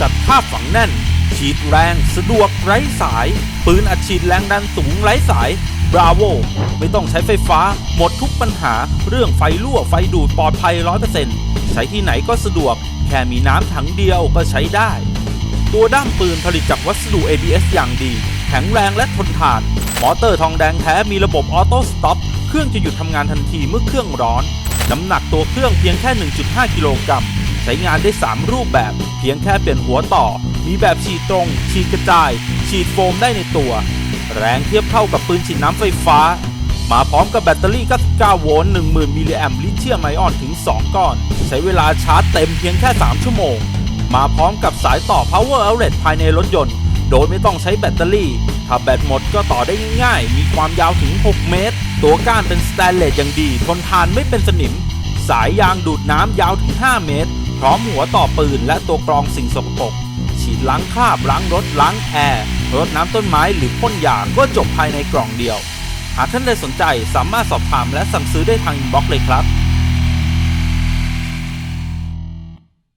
จัดท่าบฝังแน่น ฉีดแรงสะดวกไร้สาย ปืนอัดฉีดแรงดันสูงไร้สายบราโวไม่ต้องใช้ไฟฟ้า หมดทุกปัญหา เรื่องไฟรั่วไฟดูดปลอดภัย 100%ใช้ที่ไหนก็สะดวก แค่มีน้ำถังเดียวก็ใช้ได้ ตัวด้ามปืนผลิตจากวัสดุ ABS อย่างดี แข็งแรงและทนทาน มอเตอร์ทองแดงแท้มีระบบออโต้สต็อป เครื่องจะหยุดทำงานทันทีเมื่อเครื่องร้อน น้ำหนักตัวเครื่องเพียงแค่ 1.5 กิโลกรัม ช้งานได้ 3 รูปแบบ เพียงแค่เปลี่ยนหัวต่อ มีแบบฉีดตรง ฉีดกระจาย ฉีดโฟมได้ในตัว แรงเทียบเท่ากับปืนฉีดน้ำไฟฟ้า มาพร้อมกับแบตเตอรี่ 99 โวลต์ 10,000 มิลลิแอมลิเธียมไอออนถึง 2 ก้อน ใช้เวลาชาร์จเต็มเพียงแค่ 3 ชั่วโมง มาพร้อมกับสายต่อ power outlet ภายในรถยนต์ โดยไม่ต้องใช้แบตเตอรี่ ถ้าแบตหมดก็ต่อได้ง่ายๆ มีความยาวถึง 6 เมตร ตัวก้านเป็นสแตนเลสอย่างดี ทนทานไม่เป็นสนิมสายยางดูดน้ำยาวถึง 5 เมตร พร้อมหัวต่อปืนและตัวกรองสิ่งสกปรกฉีดล้างคราบล้างรถล้างแอร์รดน้ำต้นไม้หรือพ่นยาก็จบภายในกล่องเดียว หากท่านใดสนใจสามารถสอบถามและสั่งซื้อได้ทางอินบ็อกซ์เลยครับ